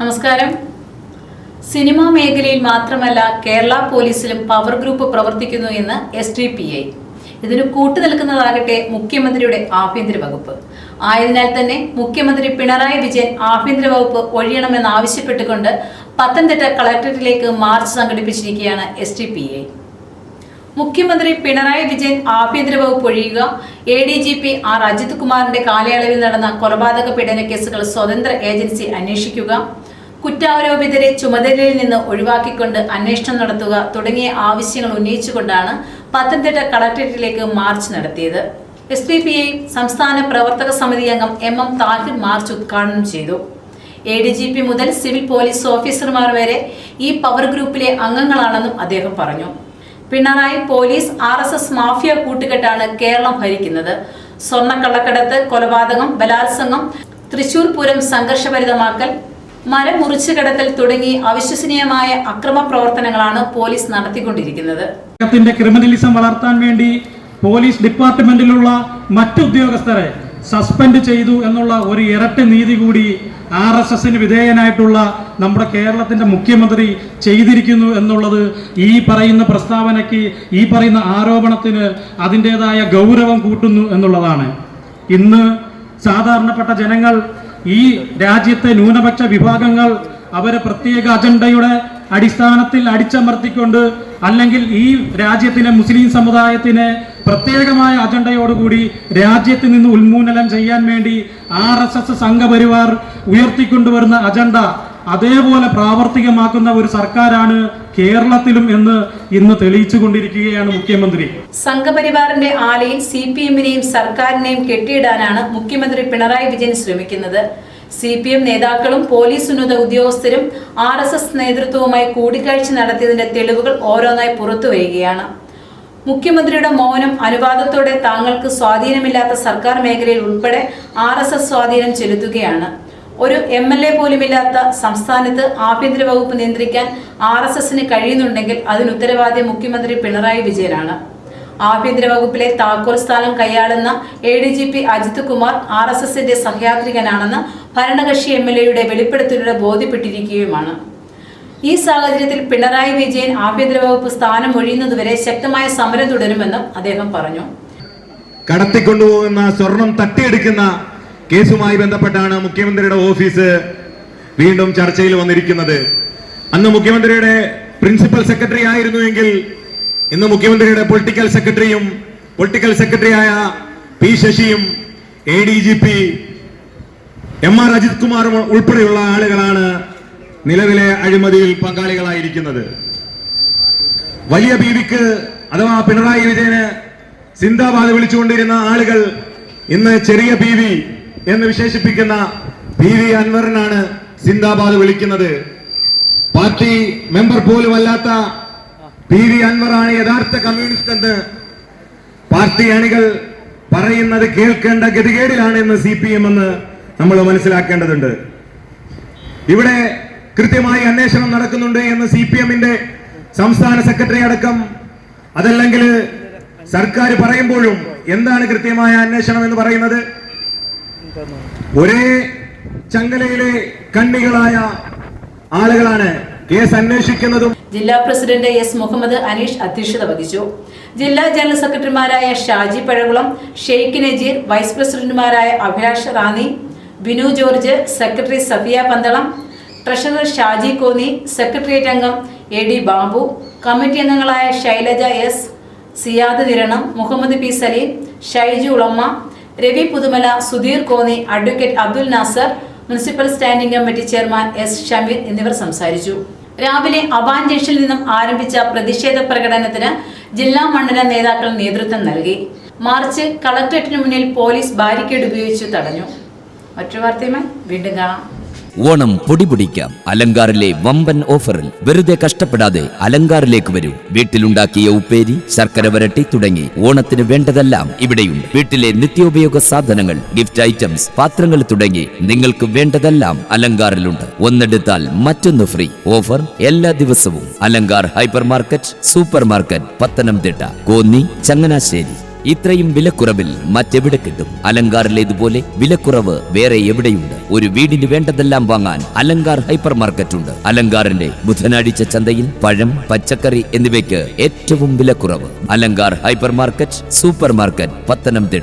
നമസ്കാരം. സിനിമാ മേഖലയിൽ മാത്രമല്ല കേരള പോലീസിലും പവർ ഗ്രൂപ്പ് പ്രവർത്തിക്കുന്നു എന്ന് എസ് ഡി പി ഐ ഇതിന് കൂട്ടുനിൽക്കുന്നതാകട്ടെ മുഖ്യമന്ത്രിയുടെ ആഭ്യന്തര വകുപ്പ്. ആയതിനാൽ തന്നെ മുഖ്യമന്ത്രി പിണറായി വിജയൻ ആഭ്യന്തര വകുപ്പ് ഒഴിയണമെന്ന് ആവശ്യപ്പെട്ടുകൊണ്ട് പത്തനംതിട്ട കളക്ടറേറ്റിലേക്ക് മാർച്ച് സംഘടിപ്പിച്ചിരിക്കുകയാണ് എസ് ഡി പി ഐ മുഖ്യമന്ത്രി പിണറായി വിജയൻ ആഭ്യന്തര വകുപ്പ് ഒഴിയുക A D G P R Ajith കുമാറിന്റെ കാലയളവിൽ നടന്ന കൊലപാതക പീഡന കേസുകൾ സ്വതന്ത്ര ഏജൻസി അന്വേഷിക്കുക കുറ്റാരോപിതരെ ചുമതലയിൽ നിന്ന് ഒഴിവാക്കിക്കൊണ്ട് അന്വേഷണം നടത്തുക തുടങ്ങിയ ആവശ്യങ്ങൾ ഉന്നയിച്ചുകൊണ്ടാണ് പത്തനംതിട്ട കളക്ടറേറ്റിലേക്ക് മാർച്ച് നടത്തിയത്. എസ് പി പി ഐ സംസ്ഥാന പ്രവർത്തക സമിതി അംഗം എം എം താഹിർ മാർച്ച് ഉദ്ഘാടനം ചെയ്തു. എ ഡി ജി പി മുതൽ സിവിൽ പോലീസ് ഓഫീസർമാർ വരെ ഈ പവർ ഗ്രൂപ്പിലെ അംഗങ്ങളാണെന്നും അദ്ദേഹം പറഞ്ഞു. Pinarayi police R S S mafia കൂട്ടുകെട്ടാണ് Keralam ഭരിക്കുന്നത്. സ്വർണക്കള്ളക്കടത്ത് കൊലപാതകം ബലാത്സംഗം തൃശൂർ പൂരം സംഘർഷഭരിതമാക്കൽ മരം മുറിച്ചു കടത്തൽ തുടങ്ങി അവിശ്വസനീയമായ അക്രമ പ്രവർത്തനങ്ങളാണ് പോലീസ് നടത്തിക്കൊണ്ടിരിക്കുന്നത്. ക്രിമിനലിസം വളർത്താൻ വേണ്ടി പോലീസ് ഡിപ്പാർട്ട്മെന്റിലുള്ള മറ്റു ഉദ്യോഗസ്ഥരെ സസ്പെൻഡ് ചെയ്തു എന്നുള്ള ഒരു ഇരട്ട നീതി കൂടി ആർ എസ് എസിന് വിധേയനായിട്ടുള്ള നമ്മുടെ കേരളത്തിന്റെ മുഖ്യമന്ത്രി ചെയ്തിരിക്കുന്നു എന്നുള്ളത് ഈ പറയുന്ന പ്രസ്താവനയ്ക്ക് ഈ പറയുന്ന ആരോപണത്തിന് അതിന്റെതായ ഗൗരവം കൂട്ടുന്നു എന്നുള്ളതാണ്. ഇന്ന് സാധാരണപ്പെട്ട ജനങ്ങൾ ഈ രാജ്യത്തെ ന്യൂനപക്ഷ വിഭാഗങ്ങൾ അവരെ പ്രത്യേക അജണ്ടയുടെ അടിസ്ഥാനത്തിൽ അടിച്ചമർത്തിക്കൊണ്ട് അല്ലെങ്കിൽ ഈ രാജ്യത്തിലെ മുസ്ലിം സമുദായത്തിന് പ്രത്യേകമായ അജണ്ടയോടുകൂടി രാജ്യത്ത് നിന്ന് ഉന്മൂലനം ചെയ്യാൻ വേണ്ടി ആർ എസ് എസ് സംഘപരിവാർ ഉയർത്തിക്കൊണ്ടുവരുന്ന അജണ്ട അതേപോലെ പ്രാവർത്തികമാക്കുന്ന ഒരു സർക്കാരാണ് കേരളത്തിലും എന്ന് ഇന്ന് തെളിയിച്ചു കൊണ്ടിരിക്കുകയാണ് മുഖ്യമന്ത്രി. സംഘപരിവാറിന്റെ ആലയിൽ സി പി എമ്മിനെയും സർക്കാരിനെയും കെട്ടിയിടാനാണ് മുഖ്യമന്ത്രി പിണറായി വിജയൻ ശ്രമിക്കുന്നത്. സി പി എം നേതാക്കളും പോലീസ് ഉന്നത ഉദ്യോഗസ്ഥരും ആർ എസ് എസ് നേതൃത്വവുമായി കൂടിക്കാഴ്ച നടത്തിയതിന്റെ തെളിവുകൾ ഓരോന്നായി പുറത്തു വരികയാണ്. മുഖ്യമന്ത്രിയുടെ മൗനം അനുവാദത്തോടെ താങ്കൾക്ക് സ്വാധീനമില്ലാത്ത സർക്കാർ മേഖലയിൽ ഉൾപ്പെടെ ആർ സ്വാധീനം ചെലുത്തുകയാണ്. ഒരു എം എൽ എ പോലുമില്ലാത്ത സംസ്ഥാനത്ത് ആഭ്യന്തര വകുപ്പ് നിയന്ത്രിക്കാൻ ആർ എസ് എസിന് കഴിയുന്നുണ്ടെങ്കിൽ അതിന് ഉത്തരവാദി മുഖ്യമന്ത്രി പിണറായി വിജയനാണ്. ആഭ്യന്തര വകുപ്പിലെ താക്കോൽ സ്ഥാനം കൈയാളുന്ന A D G P Ajith Kumar R S എസിന്റെ സഹയാത്രികനാണെന്ന് ഭരണകക്ഷി എം എൽ എയുടെ വെളിപ്പെടുത്തലിലൂടെ ബോധ്യപ്പെട്ടിരിക്കുകയുമാണ്. ഈ സാഹചര്യത്തിൽ പിണറായി വിജയൻ ആഭ്യന്തര വകുപ്പ് സ്ഥാനം ഒഴിയുന്നതുവരെ ശക്തമായ സമരം തുടരുമെന്നും അദ്ദേഹം പറഞ്ഞു. കടത്തിക്കൊണ്ടുപോകുന്ന സ്വർണം തട്ടിയെടുക്കുന്ന കേസുമായി ബന്ധപ്പെട്ടാണ് മുഖ്യമന്ത്രിയുടെ ഓഫീസ് വീണ്ടും ചർച്ചയിൽ വന്നിരിക്കുന്നത്. അന്ന് മുഖ്യമന്ത്രിയുടെ പ്രിൻസിപ്പൽ സെക്രട്ടറി ആയിരുന്നുവെങ്കിൽ ഇന്ന് മുഖ്യമന്ത്രിയുടെ പൊളിറ്റിക്കൽ സെക്രട്ടറിയും പൊളിറ്റിക്കൽ സെക്രട്ടറിയായ P ശശിയും A D G P M R Ajith കുമാറും ഉൾപ്പെടെയുള്ള ആളുകളാണ് നിലവിലെ അഴിമതിയിൽ പങ്കാളികളായിരിക്കുന്നത്. വലിയ ബീവിക്ക് അഥവാ പിണറായി വിജയന് സിന്ദാബാദ് വിളിച്ചുകൊണ്ടിരുന്ന ആളുകൾ ഇന്ന് ചെറിയ പി വി എന്ന് വിശേഷിപ്പിക്കുന്ന പി വി അൻവറിനാണ് സിന്ദാബാദ് വിളിക്കുന്നത്. പാർട്ടി മെമ്പർ പോലും അല്ലാത്ത പി വി അൻവറാണ് യഥാർത്ഥ കമ്മ്യൂണിസ്റ്റ് എന്ന് പാർട്ടി അണികൾ പറയുന്നത് കേൾക്കേണ്ട ഗതികേടിലാണ് എന്ന് സി പി എം എന്ന് നമ്മൾ മനസ്സിലാക്കേണ്ടതുണ്ട്. ഇവിടെ കൃത്യമായി അന്വേഷണം നടക്കുന്നുണ്ട് എന്ന് സി പി എമ്മിന്റെ സംസ്ഥാന സെക്രട്ടറി അടക്കം. അതല്ലെങ്കിൽ സർക്കാർ പറയുമ്പോഴും എന്താണ് കൃത്യമായ അന്വേഷണം എന്ന് പറയുന്നത്? ഒരേ ചങ്ങലയിലെ കണ്ണികളായ ആളുകളാണ് കേസ് അന്വേഷിക്കുന്നതും. ജില്ലാ പ്രസിഡന്റ് എസ് മുഹമ്മദ് അനീഷ് അധ്യക്ഷത വഹിച്ചു. ജില്ലാ ജനറൽ സെക്രട്ടറിമാരായ ഷാജി പഴകുളം ഷെയ്ഖ് നജീർ വൈസ് പ്രസിഡന്റുമാരായ Abhilash Ranni Binu George secretary Safiya Pandalam treasurer Shaji Konni secretariat അംഗം എ ഡി ബാബു കമ്മിറ്റി അംഗങ്ങളായ Shailaja S Siyad Niranam Muhammad P Saleem Shaiju Ulamma Ravi Puthumala Sudheer Konni advocate Abdul Nasar municipal standing committee chairman S Shameer എന്നിവർ സംസാരിച്ചു. രാവിലെ ജംഗ്ഷനിൽ നിന്നും ആരംഭിച്ച പ്രതിഷേധ പ്രകടനത്തിന് ജില്ലാ മണ്ഡല നേതാക്കൾ നേതൃത്വം നൽകി. മാർച്ച് കളക്ടറേറ്റിന് മുന്നിൽ പോലീസ് ബാരിക്കേഡ് ഉപയോഗിച്ച് തടഞ്ഞു. മറ്റൊരു വാർത്തയുമായി വീണ്ടും കാണാം. ഓണം പൊടിപൊടിക്കാം അലങ്കാറിലെ വമ്പൻ ഓഫറിൽ വെറുതെ കഷ്ടപ്പെടാതെ അലങ്കാറിലേക്ക് വരൂ. വീട്ടിലുണ്ടാക്കിയ ഉപ്പേരി ശർക്കര വരട്ടി തുടങ്ങി. ഓണത്തിന് വേണ്ടതെല്ലാം ഇവിടെയുണ്ട്. വീട്ടിലെ നിത്യോപയോഗ സാധനങ്ങൾ ഗിഫ്റ്റ് ഐറ്റംസ് പാത്രങ്ങൾ തുടങ്ങി നിങ്ങൾക്ക് വേണ്ടതെല്ലാം അലങ്കാറിലുണ്ട്. ഒന്നെടുത്താൽ മറ്റൊന്ന് ഫ്രീ. ഓഫർ എല്ലാ ദിവസവും. Alankar hyper market super market Pathanamthitta Konni Changanassery. ഇത്രയും വിലക്കുറവിൽ മറ്റെവിടെ കിട്ടും? അലങ്കാറിലേതുപോലെ വിലക്കുറവ് വേറെ എവിടെയുണ്ട്? ഒരു വീടിന് വേണ്ടതെല്ലാം വാങ്ങാൻ അലങ്കാർ ഹൈപ്പർ മാർക്കറ്റ് ഉണ്ട് അലങ്കാറിന്റെ ബുധനാഴ്ച ചന്തയിൽ പഴം പച്ചക്കറി എന്നിവയ്ക്ക് ഏറ്റവും വിലക്കുറവ്. Alankar hyper market super market Pathanamthitta.